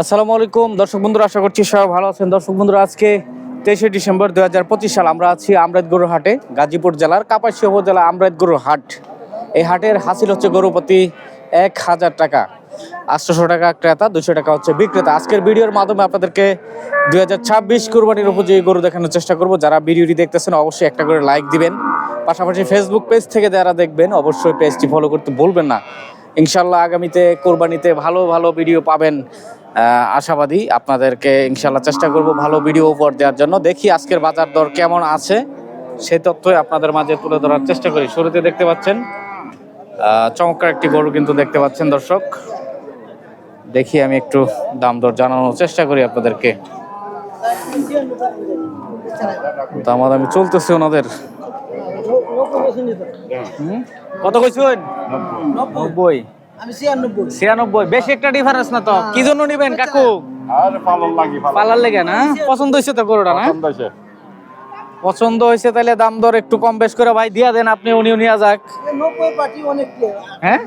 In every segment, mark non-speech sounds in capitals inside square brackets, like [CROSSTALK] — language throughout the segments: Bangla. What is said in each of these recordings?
আসসালামু আলাইকুম। দর্শক বন্ধুরা, আশা করছি সবাই ভালো আছেন। দর্শক বন্ধুরা, আজকে তেইশে ডিসেম্বর দু হাজার পঁচিশ সাল আমরা আছি আমরাতগরুর হাটে, গাজীপুর জেলার কাপাসিয়া উপজেলা আমরাতগরুর হাট। এই হাটের হাসিল হচ্ছে গরুপতি এক হাজার টাকা। আটশোশো টাকা ক্রেতা দুশো টাকা হচ্ছে বিক্রেতা। আজকের ভিডিওর মাধ্যমে আপনাদেরকে দুই হাজার ছাব্বিশ কোরবানির উপযোগী গরু দেখানোর চেষ্টা করব। যারা ভিডিওটি দেখতেছেন, অবশ্যই একটা করে লাইক দিবেন। পাশাপাশি ফেসবুক পেজ থেকে যারা দেখবেন, অবশ্যই পেজটি ফলো করতে ভুলবেন না। ইনশাল্লাহ আগামীতে কোরবানিতে ভালো ভালো ভিডিও পাবেন। আশাবাদী আপনাদেরকে ইনশাল্লাহ চেষ্টা করব ভালো ভিডিও উপহার দেওয়ার জন্য। দেখি আজকের বাজার দর কেমন আছে সেই তথ্যই আপনাদের মাঝে তুলে ধরার চেষ্টা করি। শুরুতে দেখতে পাচ্ছেন চমৎকার একটি গরু কিন্তু দেখতে পাচ্ছেন দর্শক। দেখি আমি একটু দাম দর জানানোর চেষ্টা করি আপনাদেরকে। দামাদামি চলতেছে ওনাদের? কত কইছেন? নব্বই। আমি ছিয়ানব্বই। ছিয়ানব্বই। বেশি একটা ডিফারেন্স না তো? কি জন্য নিবেন কাকু? আর পালন লাগি পালার লেগে না? পছন্দ হয়েছে তো গরুটা না? পছন্দ হয়েছে। পছন্দ হয়েছে তাহলে দাম দর একটু কম বেশ করে ভাই দিয়া দেন আপনি উনিও নিয়ে যাক। নব্বই পার্টি অনেক হ্যাঁ?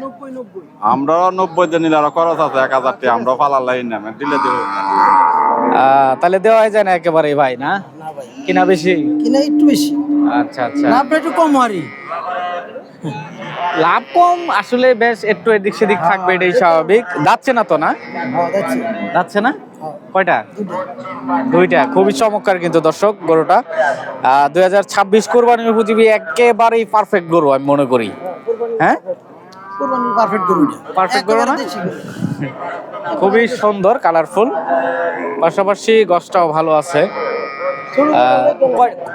আমরা নব্বই দিন নিলে আরও খরচ আছে এক হাজার টাকা। আমরা পালার লাইন না দিলে দেবো। আহ, তাহলে দেওয়াই যায় না একেবারে ভাই না? না ভাই। কিনা বেশি? কিনা একটু বেশি। আচ্ছা আচ্ছা। একটু কম হারি। লাভ কম আসলে বেশ একটু এদিক সেদিক থাকবে এটাই স্বাভাবিক। যাচ্ছে না তো না? হ্যাঁ যাচ্ছে। না? হ্যাঁ, কয়টা? দুইটা। খুবই চমৎকার কিন্তু দর্শক গরুটা। দুই হাজার ছাব্বিশ কোরবানির উপজীবী একেবারেই পারফেক্ট গরু আমি মনে করি। হ্যাঁ? পারফেক্ট গরু Perfect গরু না? খুবই সুন্দর কালারফুল পাশাপাশি গছটাও ভালো আছে।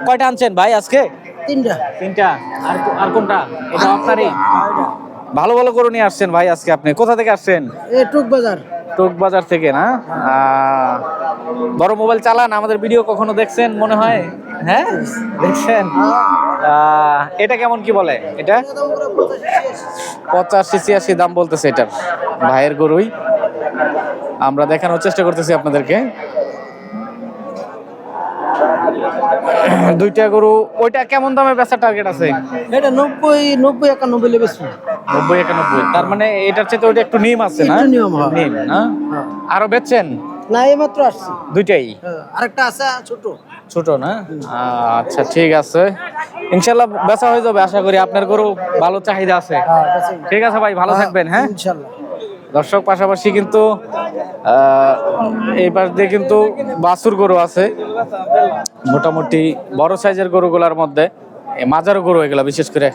কয়টা আনছেন ভাই আজকে? তিনটা। তিনটা? আর আর কোনটা? এটা আপনারই? ভালো ভালো গরু নিয়ে আসছেন ভাই আজকে আপনি। কোথা থেকে আসছেন? এ টুক বাজার। টোক বাজার থেকে না? বড় মোবাইল চালান আমাদের ভিডিও কখনো দেখছেন মনে হয়? হ্যাঁ? দেখছেন? এটা কেমন কি বলে এটা? পঁচাশি ছিয়াশি দাম বলতেছে এটার। ভাইয়ের গরুই। আমরা দেখানোর চেষ্টা করতেছি আপনাদেরকে। [COUGHS] দুইটা গরু ওইটা কেমন দামে বেচার টার্গেট আছে? এটা নব্বই নব্বই একানব্বই লেবে নব্বই একানব্বই তার মানে এটার চেয়ে ওইটা একটু নিম আছে না? নিয়ম, হ্যাঁ। নিম না? আরও বেচছেন? না এই মাত্র আসছি। দুইটাই? হ্যাঁ, আরেকটা আছে ছোট। ছোট না? আচ্ছা ঠিক আছে। ইনশাল্লাহ বেচা হয়ে যাবে আশা করি আপনার গরু ভালো চাহিদা আছে। হ্যাঁ বেচে। ঠিক আছে ভাই ভালো থাকবেন হ্যাঁ? ইনশাল্লাহ দর্শক পাশাপাশি কিন্তু এই পাশ দিয়ে কিন্তু বাছুর গরু আছে। মোটামুটি বড় সাইজের গরুগুলার মধ্যে মাজার গরু এগুলা বিশেষ করে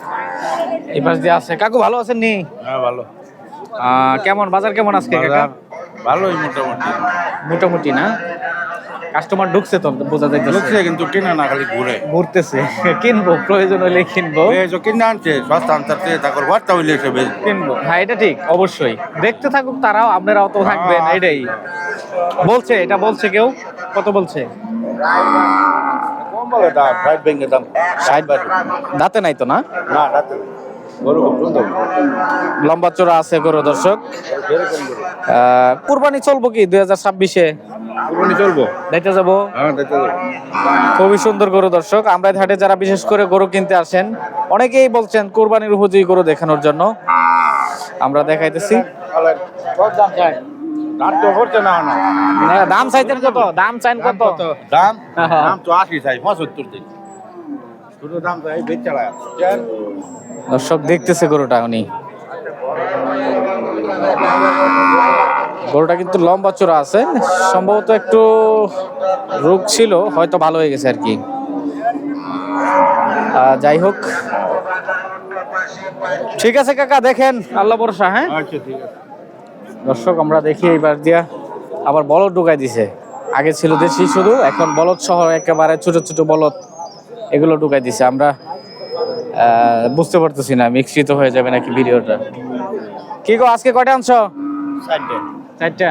এই পাশ দিয়ে আছে। কাকু ভালো আছেন নি? হ্যাঁ ভালো। কেমন? বাজার কেমন আজকে কাকা? ভালোই মোটামুটি। মোটামুটি না? কাস্টমার ঢুকছে তো বোঝা যাইতেছে। লোকছে কিন্তু কিনে না খালি ঘুরে। ঘুরতেছে। [LAUGHS] কিনবো প্রয়োজন হলে কিনবো। এই যে কিনে আনছে সস্তা আনতে তারপর বার্তা হইলে কিনবো। হ্যাঁ এটা ঠিক অবশ্যই। দেখতে থাকুক তারাও আপনারাও তো থাকবেন এটাই। বলছে এটা বলছে কেউ? কত বলছে? দাঁতে নাই তো না? না গরু লম্বা চোরা আছে গরু দর্শক। কুরবানি চলবো কি দুই হাজার ছাব্বিশে? চলবো দেখতে যাব। হ্যাঁ খুবই সুন্দর গরু দর্শক। আমরা হাটে যারা বিশেষ করে গরু কিনতে আসেন অনেকেই বলছেন কোরবানির উপযোগী গরু দেখানোর জন্য। আমরা দেখাইতেছি। সব দাম চাইতেন কত? দাম চাইন কত? দাম হ্যাঁ। দাম তো আশি চাই পঁচাত্তর দিন শুধু দাম চাই বেচ দর্শক দেখতেছে গরুটা উনি। গরুটা কিন্তু লম্বা চূড়া আছে। সম্ভবত একটু রোগ ছিল হয়তো ভালো হয়ে গেছে আর কি। যাই হোক। ঠিক আছে কাকা দেখেন। আল্লাহ ভরসা হ্যাঁ? আচ্ছা দর্শক আমরা দেখি এইবার দিয়া। আবার বলদ ঢুকাই দিছে। আগে ছিল দেশি শুধু এখন বলদ সহ একেবারে ছোট ছোট বলদ এগুলো ঢুকাই দিছে। আমরা বুঝতে পারতেছি না মিশ্রিত হয়ে যাবে নাকি ভিডিওটা। কি গো আজকে কয়টা আনছো? চারটা?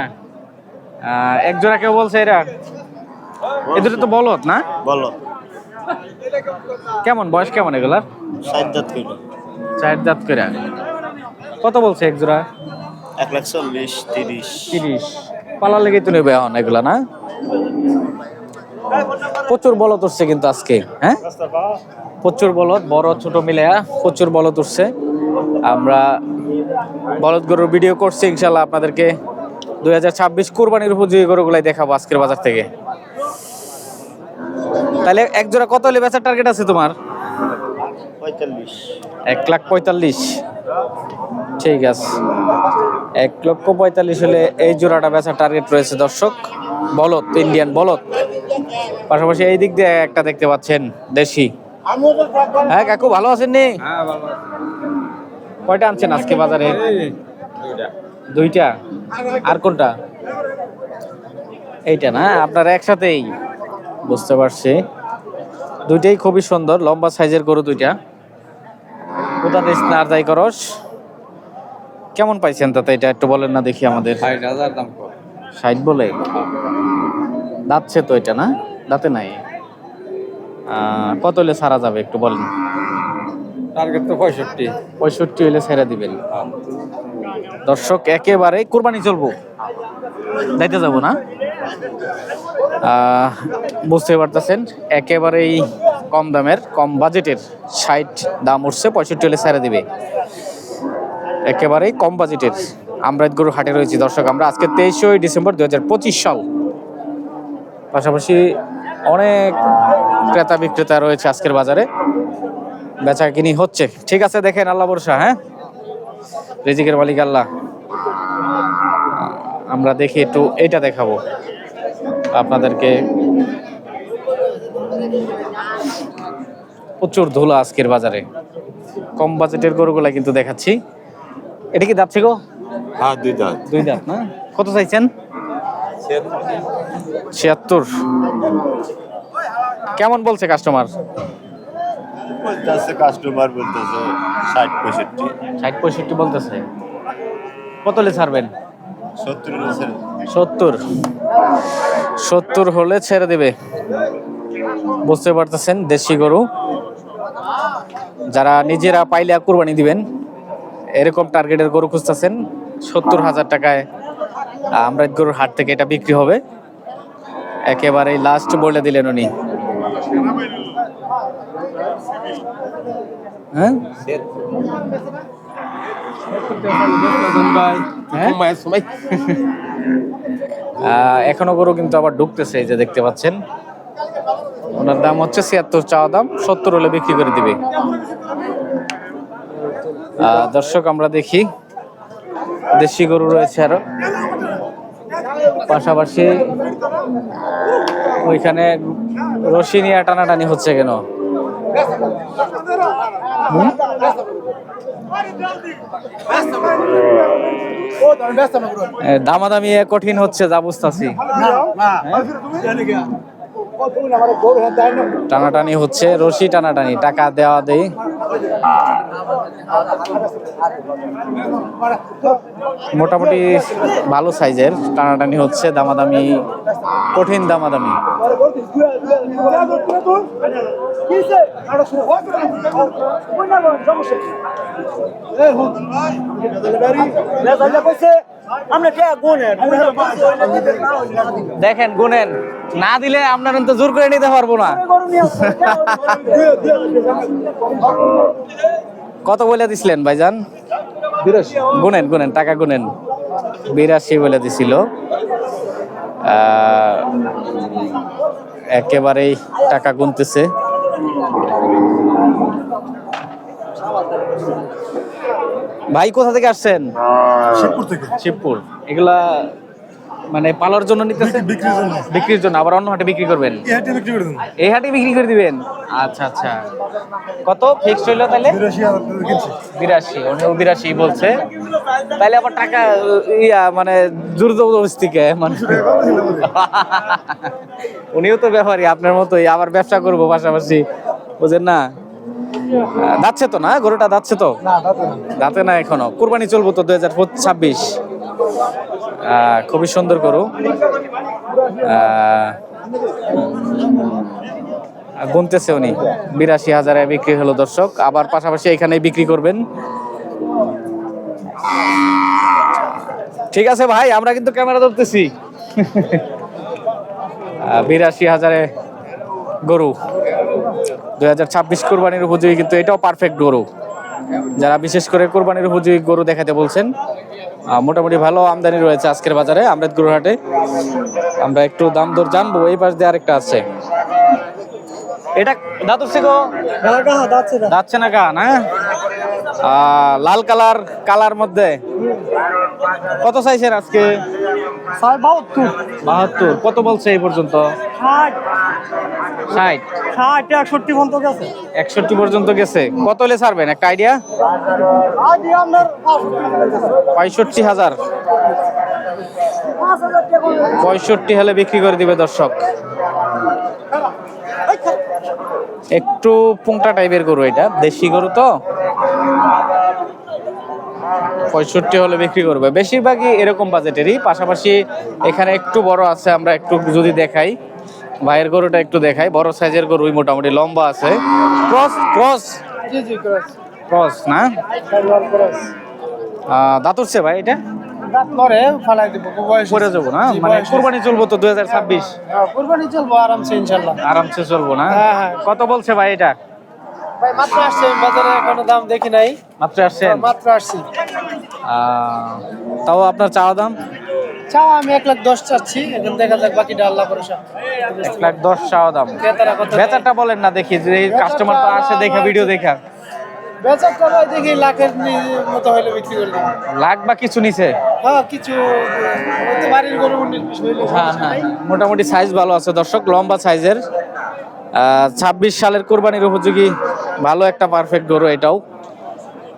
আহ, এক জোড়া কেউ বলছে এরা? এদের তো বলদ না? বলো কেমন বয়স কেমন এগুলার? ষাট দাঁত কইল চার দাঁত করে। কত বলছে এক জোড়া? এক লাখ চল্লিশ তিরিশ। তিরিশ। পালার লেগে তো নেবে এখন এগুলা না? প্রচুর বলদ উঠছে কিন্তু আজকে হ্যাঁ? প্রচুর বলদ বড় ছোট মিলে প্রচুর বলত উঠছে। আমরা বলদ গরুর ভিডিও করছি ইনশাল্লাহ আপনাদেরকে দুই হাজার ছাব্বিশ কোরবানির উপযোগী গরুগুলাই দেখাবো আজকের বাজার থেকে। তাহলে এক জোড়া কত হলে বেচার টার্গেট আছে তোমার? এক লাখ পঁয়তাল্লিশ। ঠিক আছে। এক লক্ষ পঁয়তাল্লিশ হলে এই জোড়াটা বেচার টার্গেট রয়েছে দর্শক। বলত ইন্ডিয়ান বলত পাশাপাশি এই দিক দিয়ে একটা দেখতে পাচ্ছেন দেশি। হ্যাঁ কাকু ভালো আছেন নি? কয়টা আনছেন আজকে বাজারে? দুইটা? আর কোনটা? এইটা না আপনারা একসাথেই। বুঝতে পারছি। দুইটাই খুবই সুন্দর লম্বা সাইজের গরু দুইটা। কোথা দেশ না আর যাই করস? কেমন পাইছেন তাতে এটা একটু বলেন না দেখি আমাদের। ষাট বলে? দাঁতছে তো এটা না? দাঁতে নাই। কত হলে সারা যাবে একটু বলেন? টার্গেট তো পঁয়ষট্টি। পঁয়ষট্টি হলে ছেড়ে দিবেন। দর্শক, একেবারে কোরবানি চলবো। যাইতে যাব না। বুঝতে পারতেছেন, একেবারেই কম দামের, কম বাজেটের ষাট দাম উঠছে, পঁয়ষট্টি হলে ছেড়ে দিবে। একেবারেই কম বাজেটের আমরা গরু হাটে রয়েছি দর্শক আমরা। আজকে তেইশই ডিসেম্বর দু হাজার পঁচিশ সাল। পাশাপাশি অনেক ক্রেতা বিক্রেতা রয়েছে আজকের বাজারে। বেচা কিনি হচ্ছে। ঠিক আছে, দেখেন আল্লাহ বর্ষা হ্যাঁ? রিজিকের মালিক আল্লাহ। আমরা দেখি একটু এটা দেখাবো। আপনাদেরকে প্রচুর ধুলা আজকের বাজারে। কম বাজেটের গরুগুলা কিন্তু দেখাচ্ছি। এটা কি যাচ্ছে গো? হ্যাঁ দুই দাঁত। দুই দাঁত না? কত চাইছেন? ছিয়াত্তর। কেমন বলছে কাস্টমার বলতেছে কাস্টমার বলতেছে ষাট পঁয়ষট্টি। ষাট পঁয়ষট্টি বলতেছে। কত হলে ছাড়বেন? সত্তর সত্তর। সত্তর হলে ছেড়ে দেবে। বুঝতে পারতেছেন দেশি গরু। যারা নিজেরা পাইলে কুরবানি দিবেন এরকম টার্গেটের গরু খুঁজতেছেন সত্তর হাজার টাকায় আমরা গরুর হাট থেকে এটা বিক্রি হবে। একেবারেই লাস্ট বলে দিলেন উনি। হ্যাঁ? হ্যাঁ? এখনও গরু কিন্তু আবার ঢুকতেছে এই যে দেখতে পাচ্ছেন। ওনার দাম হচ্ছে ছিয়াত্তর চাওয়া দাম সত্তর হলে বিক্রি করে দিবে। দর্শক আমরা দেখি। দেশি গরু রয়েছে আরও। পাশাপাশি ওইখানে রশি নিয়ে টানাটানি হচ্ছে কেন? দামাদামি কঠিন হচ্ছে, যা বুঝতেছি। টানাটানি হচ্ছে, রশি টানাটানি, টাকা দেওয়া দেই। মোটামুটি ভালো সাইজের টানাটানি হচ্ছে, দামাদামি, কঠিন দামাদামি। দেখেন গুনেন না দিলে আপনার তো জোর করে নিতে পারব না। [LAUGHS] কত বলে দিছিলেন ভাইজান? গুনেন গুনেন টাকা গুনেন বিরাশি বলে দিছিল। একেবারেই টাকা গুনতেছে। ভাই কোথা থেকে আসছেন? শিবপুর থেকে। শিবপুর। এগুলা মানে পালার জন্য নিতেছে? বিক্রির জন্য। বিক্রির জন্য আবার অন্য হাটে বিক্রি করবেন? এই হাটে বিক্রি করে দেন এই হাটে বিক্রি করে দিবেন? আচ্ছা আচ্ছা। কত? ফিক্সড হইল তাহলে? বিরাশি হাজার টাকা কিনছি। বিরাশি বলছে। তাইলে আবার টাকা ইয়া মানে জোর জবরদস্তিকে মানে। উনিও তো ব্যাপারী আপনার মতোই আবার ব্যবসা করব পাশাপাশি। বুঝেন না? আহ, যাচ্ছে তো না? গরুটা যাচ্ছে তো? দাঁতে না। এখনও। কুরবানি চলবো তো দুই হাজার ছাব্বিশ। খুবই সুন্দর গরু। গুনতেছে উনি। বিরাশি হাজারে বিক্রি হলো দর্শক। আবার পাশাপাশি এখানে বিক্রি করবেন। ঠিক আছে ভাই আমরা কিন্তু ক্যামেরা ধরতেছি। বিরাশি হাজারে গরু। দুই হাজার ছাব্বিশ কোরবানির উপযোগী কিন্তু এটাও পারফেক্ট গরু। যারা বিশেষ করে কোরবানির উপযোগী গরু দেখাতে বলছেন মোটামুটি ভালো আমদানি রয়েছে আজকের বাজারে আমরাদগুরু হাটে। আমরা একটু দাম দর জানব এই পাশ দিয়ে আরেকটা আছে। এটা দাদুর গো যাচ্ছে না গা না আহ, লাল কালার কালার মধ্যে। কত চাইছেন আজকে? বাহাত্তর। কত বলছে এই পর্যন্ত? ষাট। একষট্টি পর্যন্ত গেছে। একষট্টি পর্যন্ত গেছে। কত হলে ছাড়বেন একটা আইডিয়া পঁয়ষট্টি হাজার। পঁয়ষট্টি হলে বিক্রি করে দিবে দর্শক। একটু পুংটা টাইপের গরু এটা। দেশি গরু তো? পঁয়ষট্টি হলে বিক্রি করবে। বেশিরভাগই এরকম বাজেটেরই পাশাপাশি এখানে একটু বড় আছে আমরা একটু যদি দেখাই ভাইয়ের গরুটা একটু দেখাই বড় সাইজের গরুই মোটামুটি লম্বা আছে। Cross cross? জি জি ক্রস। ক্রস না? দাঁতুরছে ভাই এটা? দাঁত নরে ফালাই দিব পরে যাব না? মানে চলবো তো হ্যাঁ, কুরবানি চলবো আরামসে চলবো না? হ্যাঁ, হ্যাঁ। কত বলছে ভাই এটা? ভাই মাত্র আসছে বাজারে দাম দেখি নাই। মাত্র আসছেন মাত্র আসছি। আহ, তাও আপনার চাওয়া দাম? চাও আমি এক লাখ দশ চাচ্ছি এখন দেখা যাক বাকিটা আল্লাহ ভরসা। এক লাখ দশ চাওয়া দাম। বেচারটা বলেন না দেখি যে কাস্টমার তো আসে দেখে ভিডিও দেখা। বেচারটা ভাই দেখি লাখের মতো হইলে বিক্রি করে দেবো। লাখ বা কিছু নিছে? হ্যাঁ কিছু বাড়ির গরু হ্যাঁ হ্যাঁ। মোটামুটি সাইজ ভালো আছে দর্শক লম্বা সাইজের ছাব্বিশ সালের কোরবানির উপযোগী ভালো একটা পারফেক্ট গরু এটাও।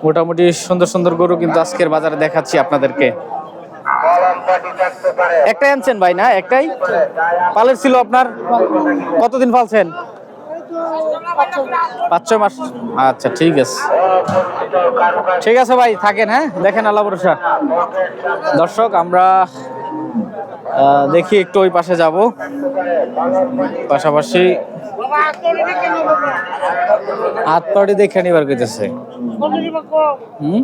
মোটামুটি সুন্দর সুন্দর গরু কিন্তু আজকের বাজারে দেখাচ্ছি আপনাদেরকে। একটাই আনছেন ভাই না? একটাই? পালের ছিল আপনার? কতদিন পালছেন? পাঁচ মাস। আচ্ছা ঠিক আছে। ঠিক আছে ভাই, থাকেন হ্যাঁ? দেখেন, আল্লাহ ভরসা। দর্শক, আমরা দেখি একটু ওই পাশে যাব। পাশাপাশি হাত পাড়ি দেখে নিবার কইতেছে। হুম?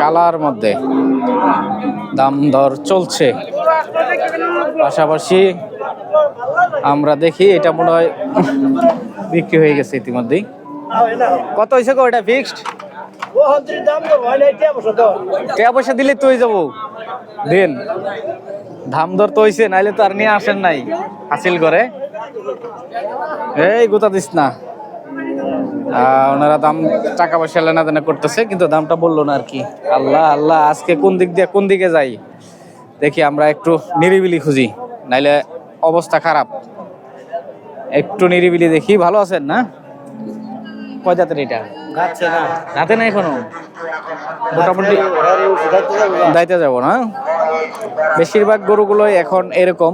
কালার মধ্যে দাম দর চলছে। পাশাপাশি আমরা দেখি, এটা মনে হয় বিক্রি হয়ে গেছে ইতিমধ্যেই। কত হয়েছে গো এটা ফিক্সড টাকা পয়সা দিলে তুই যাব। দিন, দাম দর তো হইছে, নাইলে তো আর নিয়ে আসেন নাই হাসিল করে এই গোতা দিস না। ওনারা দাম টাকা পয়সা লেনা দেনা করতেছে, কিন্তু দামটা বলল না আর কি। আল্লাহ আল্লাহ, আজকে কোন দিক দিয়ে কোন দিকে যাই? দেখি আমরা একটু নিরিবিলি খুঁজি, নাইলে অবস্থা খারাপ। একটু নিরিবিলি দেখি, ভালো আছেন না? কয় জাতের এটা? রাতে না। এখনও? মোটামুটি দাইতে যাব না। বেশিরভাগ গরুগুলোই এখন এরকম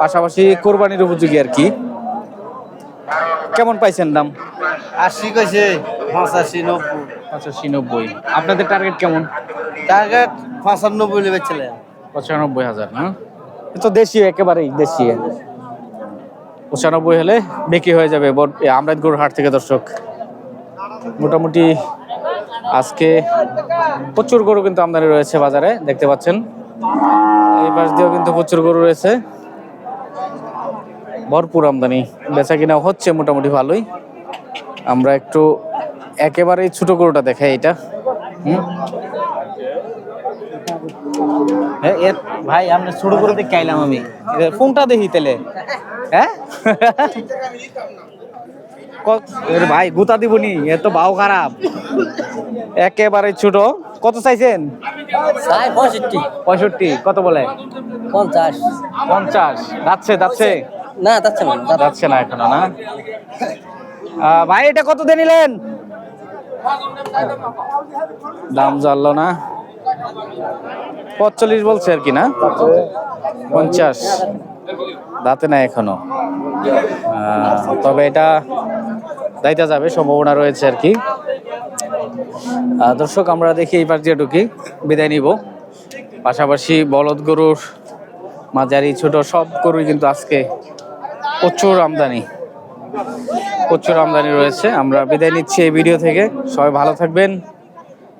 পাশাপাশি কোরবানির উপযোগী আর কি। কেমন পাইছেন দাম? আশি কইছে পঁচাশি নব্বই। পঁচাশি নব্বই। আপনাদের টার্গেট কেমন? টার্গেট পঁচানব্বই নেবে ছেলে পঁচানব্বই হাজার না? তো দেশি একেবারেই দেশি পঁচানব্বই হলে বিক্রি হয়ে যাবে আমরা গরুর হাট থেকে দর্শক। মোটামুটি আজকে প্রচুর গরু কিন্তু আমদানি রয়েছে বাজারে, দেখতে পাচ্ছেন। এই পাশ দিয়েও কিন্তু প্রচুর গরু রয়েছে। ভরপুর আমদানি বেচা কিনা হচ্ছে মোটামুটি ভালোই। আমরা একটু একেবারেই ছোট গরুটা দেখাই এটা। এ- ভাই আপনি ছোট করে দেখে আইলাম আমি কোনটা দেখি তেলে হ্যাঁ? ভাই গুতা দিবনি এ তো বাউ খারাপ। একেবারে ছোট। কত চাইছেন? পঁয়ষট্টি। পঁয়ষট্টি কত বলে? পঞ্চাশ। পঞ্চাশ। যাচ্ছে যাচ্ছে? না যাচ্ছে না যাচ্ছে। না এখনও না? ভাই এটা কত দিয়ে নিলেন? দাম জানলো না। পঁচল্লিশ বলছে আর কি না? পঞ্চাশ। দাঁতে না এখনও। তবে এটা দাইতে যাবে, সম্ভাবনা রয়েছে আর কি। দর্শক, আমরা দেখি এইবার দিয়ে ঢুকি। বিদায় নিব। পাশাপাশি বলদ গরুর মাঝারি, ছোট সব গরুই কিন্তু আজকে প্রচুর আমদানি। প্রচুর আমদানি রয়েছে। আমরা বিদায় নিচ্ছি এই ভিডিও থেকে। সবাই ভালো থাকবেন।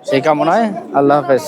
সেই কামনায় আল্লাহ হাফেজ।